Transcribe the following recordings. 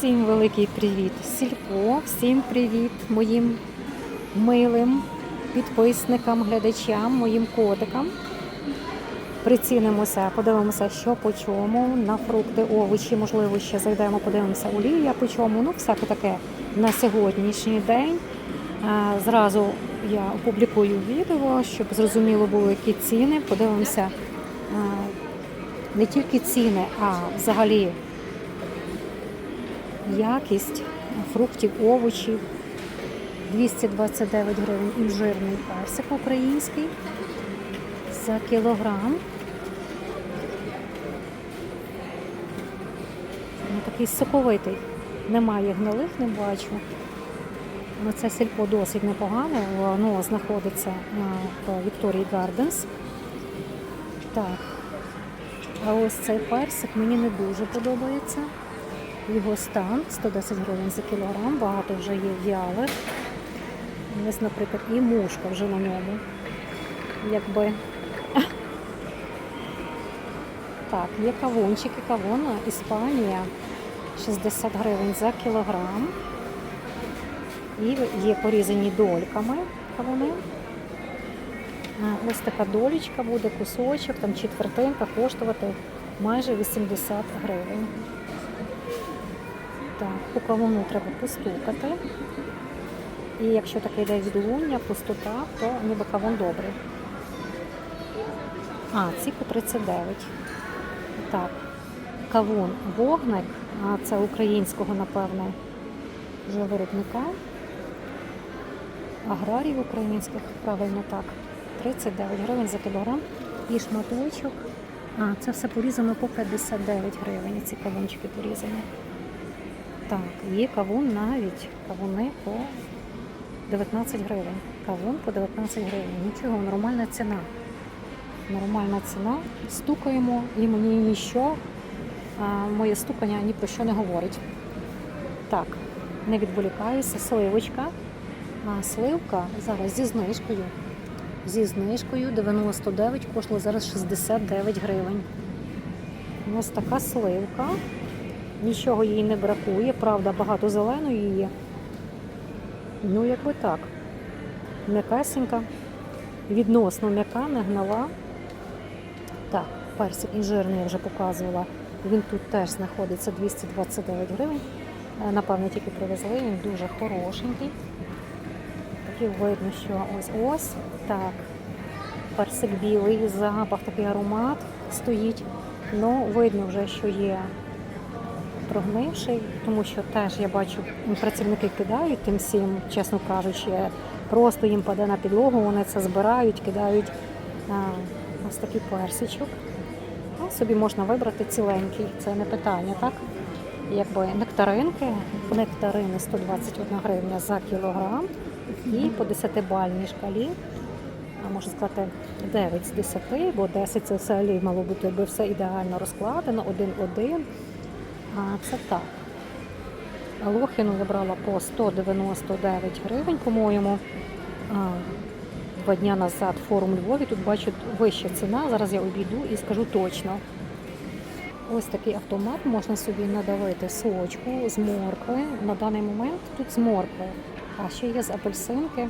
Всім великий привіт, Сільпо, всім привіт моїм милим підписникам, глядачам, моїм котикам. Прицінимося, подивимося, що по чому, на фрукти, овочі, можливо, ще зайдемо, подивимося олія по чому. Ну, всяке таке на сьогоднішній день. Зразу я опублікую відео, щоб зрозуміло було, які ціни. Подивимося не тільки ціни, а взагалі якість фруктів, овочів. 229 гривень інжирний персик український за кілограм. Ну, такий соковитий. Немає гнилих, не бачу. Ну, це сільпо досить непогане. Воно знаходиться на в Вікторії Гарденс. Так. А ось цей персик мені не дуже подобається. Його стан 110 гривень за кілограм, багато вже є в'ялих. Ось, наприклад, і мушка вже на ньому. Якби. Так, є кавунчики, кавуна, Іспанія 60 гривень за кілограм. І є порізані дольками кавуни. Ось така долічка буде, кусочок, там четвертинка коштувати майже 80 гривень. Так, по кавуну треба постукати. І якщо таке йде відлуння, пустота, то ніби кавун добрий. А, ці по 39. Так, кавун вогник, це українського, напевно, вже виробника. Аграрів українських, правильно так. 39 гривень за кілограм. І шматочок. А, це все порізано по 59 гривень. Ці кавунчики порізані. Так, є кавун навіть. Кавуни по 19 гривень. Кавун по 19 гривень. Нічого, нормальна ціна. Нормальна ціна. Стукаємо і мені ніщо. Моє стукання ні про що не говорить. Так, не відволікаюся. Сливочка. А, сливка зараз зі знижкою. Зі знижкою 99 коштує зараз 69 гривень. Ось така сливка. Нічого їй не бракує, правда, багато зеленої є. Ну, якби так. М'якасенька, відносно м'яка, не гнила. Так, персик інжирний я вже показувала. Він тут теж знаходиться 229 гривень. Е, Напевно, тільки привезли, він дуже хорошенький. Такий видно, що ось ось так. Персик білий, запах, такий аромат стоїть. Ну, видно вже, що є прогнивший, тому що теж я бачу, працівники кидають тим всім, чесно кажучи, просто їм паде на підлогу, вони це збирають, кидають ось такий персичок. Ну, собі можна вибрати ціленький, це не питання, так? Якби нектаринки, нектарини 121 гривня за кілограм і по 10-бальній шкалі, можна сказати 9 з 10, бо 10 це взагалі мало бути, якби все ідеально розкладено, один-один. А це так. Лохіну я брала по 199 гривень, по-моєму. Два дня назад форум Львові. Тут бачу вища ціна. Зараз я обійду і скажу точно. Ось такий автомат можна собі надавити сочку з моркви. На даний момент тут з моркви. А ще є з апельсинки.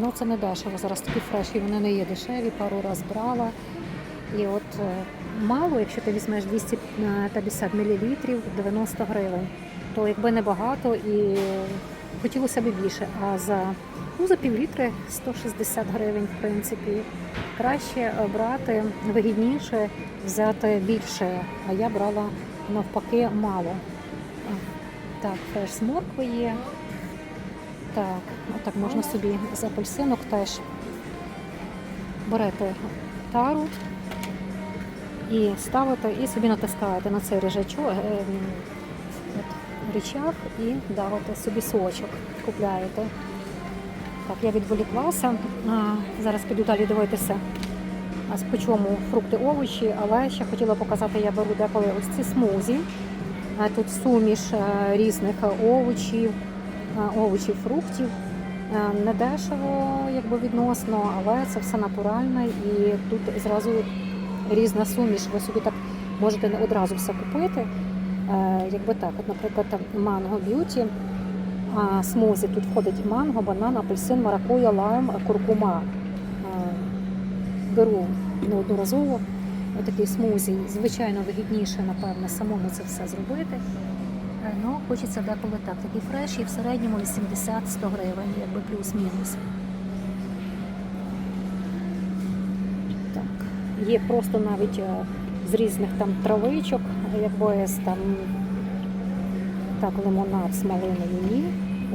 Ну це не дешево. Зараз такі фреші, вони не є дешеві, пару раз брала. І от е, мало, якщо ти візьмеш 250 мл, 90 гривень, то якби небагато і хотілося б більше. А за, ну, за півлітри 160 гривень, в принципі. Краще брати вигідніше, взяти більше. А я брала навпаки мало. Так, фреш з моркви є. Так, отак можна собі з апельсинок теж берете тару і ставите, і собі натискаєте на цей рижачок, е, от, рычаг і давите собі сочок, купляєте. Так, я відволіклася. Зараз піду далі дивитися, по чому фрукти, овочі, але ще хотіла показати, я беру деколи ось ці смузі. Тут суміш е, різних овочів, е, овочів, фруктів. Е, Недешево, якби відносно, але це все натуральне і тут зразу різна суміш. Ви собі так можете не одразу все купити. Е, якби так, от, наприклад, манго б'юті, смузі тут входить манго, банан, апельсин, маракуя, лайм, куркума. Е, беру неодноразово такий смузі. Звичайно, вигідніше, напевно, самому це все зробити. Е, Ну, хочеться деколи так. Такий фреш і в середньому 80-100 гривень, якби плюс-мінус. Так. Є просто навіть е, з різних там травичок, якби з там так, лимонад з малиною ні.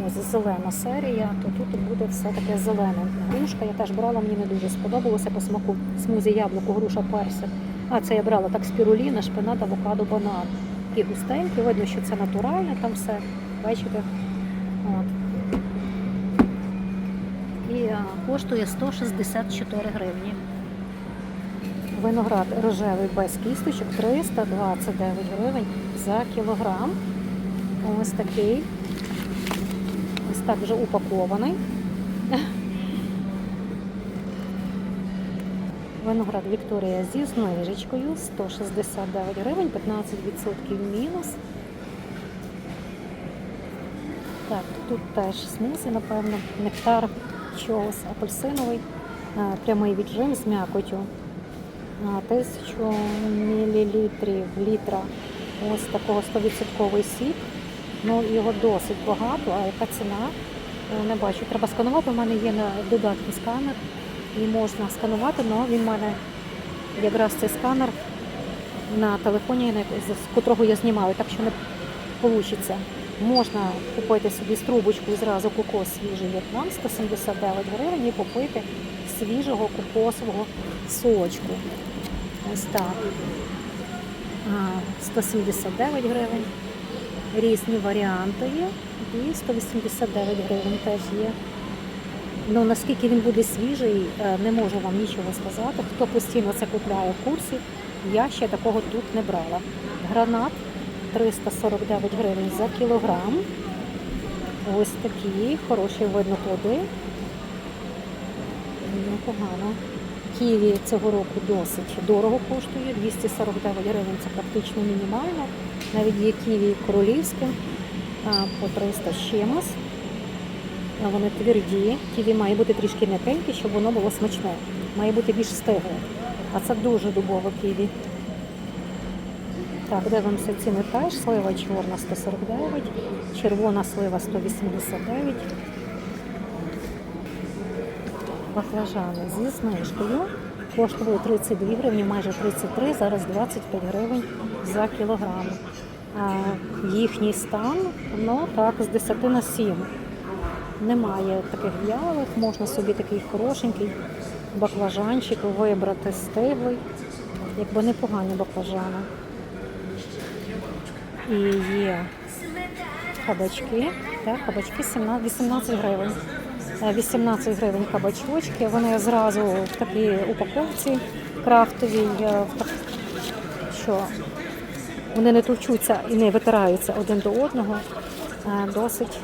Ось зелена серія, то тут буде все таке зелене. Грушка я теж брала, мені не дуже сподобалося по смаку. Смузі яблуко, груша, персик. А це я брала так спіруліна, шпинат, авокадо, банан. Такі густенькі, видно, що це натуральне там все. Бачите? От. І а, коштує 164 гривні. Виноград рожевий без кісточок 329 гривень за кілограм. Ось такий. Ось так вже упакований. Виноград Вікторія зі знижечкою 169 гривень, 15% мінус. Так, тут теж смузі, напевно, нектар чогось апельсиновий, е, прямий віджим з м'якотю. А, Тисячу мілілітрів літра. Ось такого 100% сік. Ну, його досить багато, а яка ціна? Е, Не бачу. Треба сканувати. У мене є на додатку сканер і можна сканувати, але він в мене якраз цей сканер на телефоні, з котрого я знімаю, так що не вийде. Можна купити собі з трубочкою зразу кокос свіжий В'єтнам 179 гривень і попити свіжого кокосового сочку. Ось так. 179 гривень. Різні варіанти є. І 189 гривень теж є. Ну наскільки він буде свіжий, е, не можу вам нічого сказати. Хто постійно це купляє в курсі, я ще такого тут не брала. Гранат 349 гривень за кілограм. Ось такі, хороші видно плоди. Непогано. Ківі цього року досить дорого коштує, 249 гривень це практично мінімально. Навіть є ківі королівське а, по 300 з чимось. Вони тверді, ківі має бути трішки м'якеньке, щоб воно було смачне. Має бути більш стигле. А це дуже дубове ківі. Так, дивимося ціни теж. Слива чорна 149, червона слива 189. Баклажани зі знижкою. Коштували 32 гривні, майже 33, зараз 25 гривень за кілограм. Їхній стан, ну так, з 10 на 7. Немає таких в'ялих, можна собі такий хорошенький баклажанчик вибрати стиглий, якби непогані баклажани. І є кабачки. Так, кабачки 17, 18 гривень. Е, 18 гривень кабачочки. Вони зразу в такій упаковці крафтовій, е, що вони не товчуться і не витираються один до одного. Е, Досить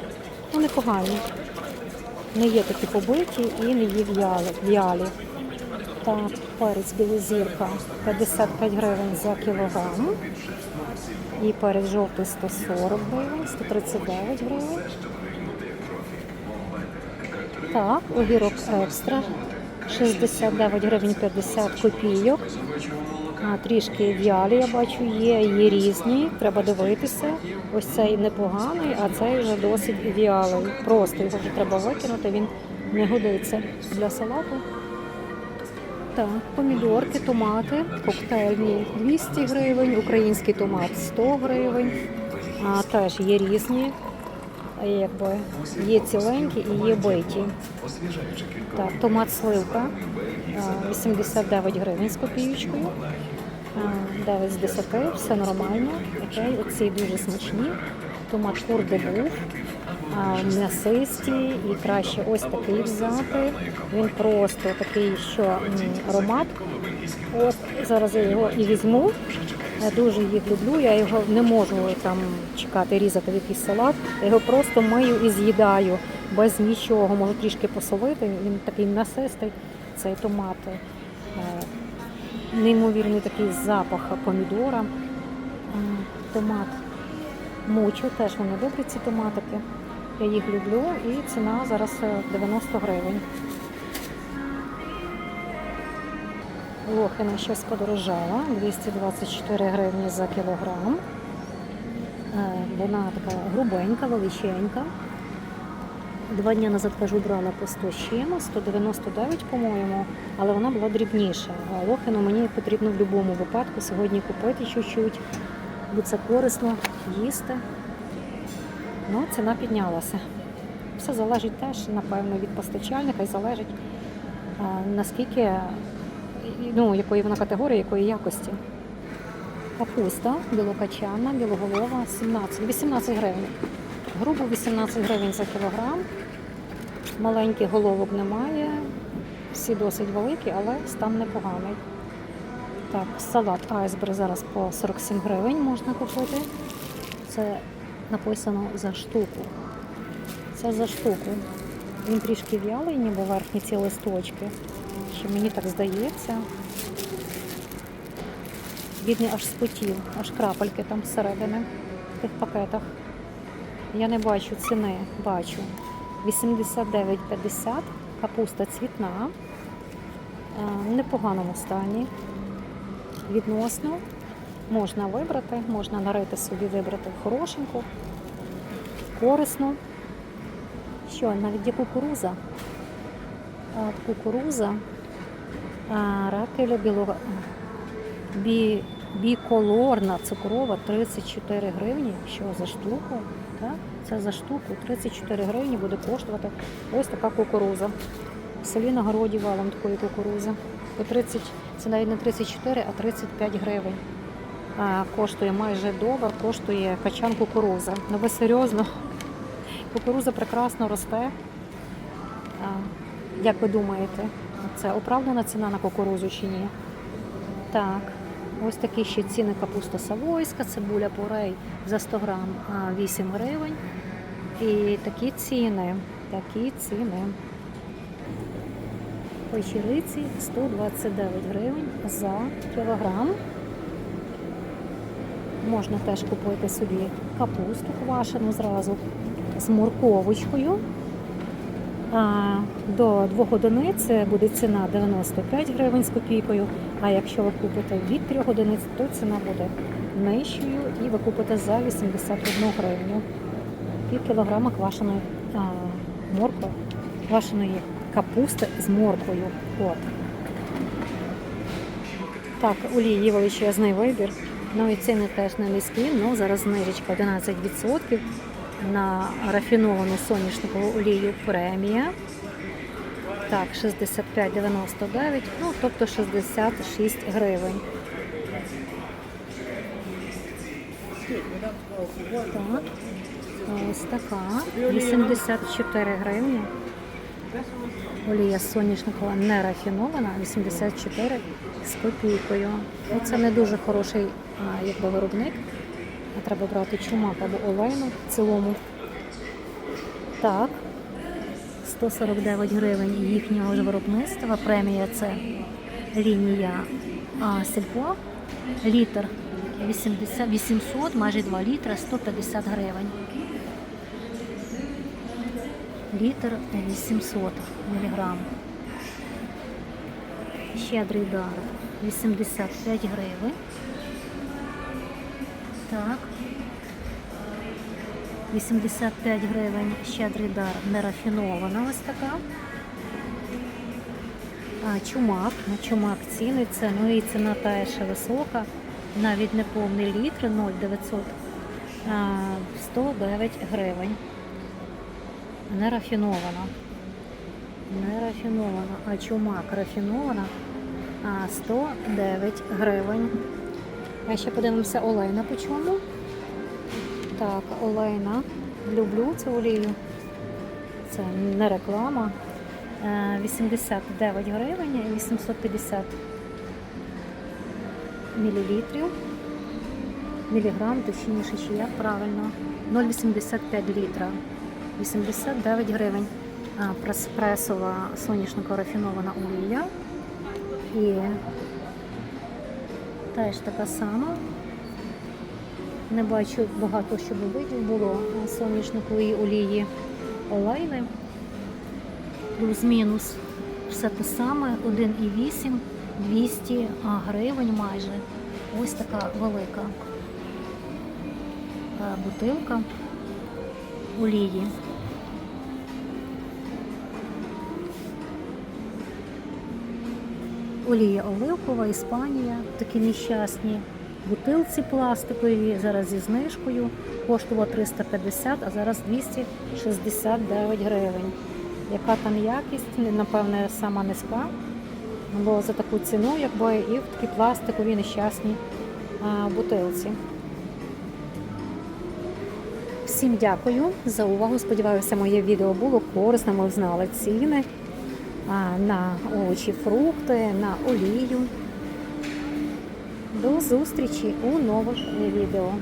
ну, непогані. Не є такі побиті і не є в'ялі. Так, перець білозірка 55 гривень за кілограм. І перець жовтий 140 гривень, 139 гривень. Так, огірок екстра 69 гривень 50 копійок. А, трішки в'ялі, я бачу, є, є різні, треба дивитися. Ось цей непоганий, а цей вже досить в'ялий. Просто його вже треба викинути, він не годиться для салату. Так, помідорки, томати, коктейльні 200 гривень, український томат 100 гривень. А, теж є різні, якби є ціленькі і є биті. Так, томат сливка 89 гривень з копієчкою. А, 9 з 10, все нормально. Окей, оці дуже смачні. Томат був. М'ясисті і краще ось такий взяти. Він просто такий, що аромат. От зараз я його і візьму. Я дуже їх люблю. Я його не можу там чекати, різати в якийсь салат. Я його просто мию і з'їдаю без нічого. Можу трішки посолити. Він такий м'ясистий, цей томат. Е, Неймовірний такий запах помідора. Томат Мучу, теж вони добрі ці томатики. Я їх люблю і ціна зараз е, 90 гривень. Лохина щось подорожала, 224 гривні за кілограм. Е, Вона така грубенька, величенька. Два дні назад кажу, брала по 100 з чимось, 199, по-моєму, але вона була дрібніша. А лохину мені потрібно в будь-якому випадку сьогодні купити чуть-чуть, бо це корисно їсти. Ну, ціна піднялася. Все залежить теж, напевно, від постачальника і залежить наскільки, і, ну, якої вона категорії, якої якості. Капуста білокачана, білоголова 17, 18 гривень. Грубо 18 гривень за кілограм. Маленьких головок немає. Всі досить великі, але стан непоганий. Так, салат айсберг зараз по 47 гривень можна купити. Це написано за штуку. Це за штуку. Він трішки в'ялий, ніби верхні ці листочки. Що мені так здається. Бідний аж спотів, аж крапельки там всередини в тих пакетах. Я не бачу ціни, бачу. 89,50 капуста цвітна. Е, В непоганому стані. Відносно. Можна вибрати, можна нарити собі, вибрати хорошеньку, корисну. Що, навіть є кукуруза. Кукуруза, ракеля білого, бі, біколорна цукрова 34 гривні. Що за штуку? Так? Це за штуку 34 гривні буде коштувати ось така кукуруза. В селі на городі валом такої кукурузи. По 30, це навіть не 34, а 35 гривень. А, коштує майже долар, коштує качан кукуруза. Ну ви серйозно? Кукуруза прекрасно росте. А, як ви думаєте, це оправдана ціна на кукурузу чи ні? Так, ось такі ще ціни капуста савойська, цибуля порей за 100 грам 8 гривень. І такі ціни, такі ціни. Печериці 129 гривень за кілограм. Можна теж купити собі капусту квашену зразу з морковочкою. До двох одиниць буде ціна 95 гривень з копійкою. А якщо ви купите від 3 одиниць, то ціна буде нижчою і ви купите за 81 гривню. Пів кілограма квашеної моркви, квашеної капусти з морквою. От. Так, олії величезний вибір. Ну і ціни теж не низькі, ну зараз знижечка 11% на рафіновану соняшникову олію премія. Так, 65,99, ну тобто 66 гривень. Так, ось така, 84 гривні. Олія соняшникова не рафінована, 84 з копійкою. Ну, це не дуже хороший якби, виробник. Треба брати чумак або олейну в цілому. Так, 149 гривень їхнього ж виробництва. Премія це лінія а, сільпо. Літр 80, 800, майже 2 літра, 150 гривень. Літр 800 міліграм. Щедрий дар 85 гривень. Так. 85 гривень щедрий дар нерафінована ось така. А, чумак, на чумак ціни це, ну і ціна теж висока, навіть не повний літр, 0,900, 109 гривень. Не рафінована. Не рафінована, а чумак рафінована, 109 гривень. А ще подивимося олейна по чому. Так, олейна. Люблю цю олію. Це не реклама. Е, 89 гривень і 850 мілілітрів. Міліграм, точніше, чи як правильно. 0,85 літра. 89 гривень. Преспресова соняшнико рафінована олія. І теж така сама. Не бачу багато, щоб видів було соняшникової олії олейни. Плюс-мінус все те саме, 1,8, 200 гривень майже. Ось така велика е, бутилка олії. Олія оливкова, Іспанія, такі нещасні. Бутилці пластикові, зараз зі знижкою, коштувала 350, а зараз 269 гривень. Яка там якість, напевне, сама низька. Бо за таку ціну, якби і в такі пластикові нещасні бутилці. Всім дякую за увагу. Сподіваюся, моє відео було корисним. Ви знали ціни на овочі, фрукти, на олію. До зустрічі у нових відео.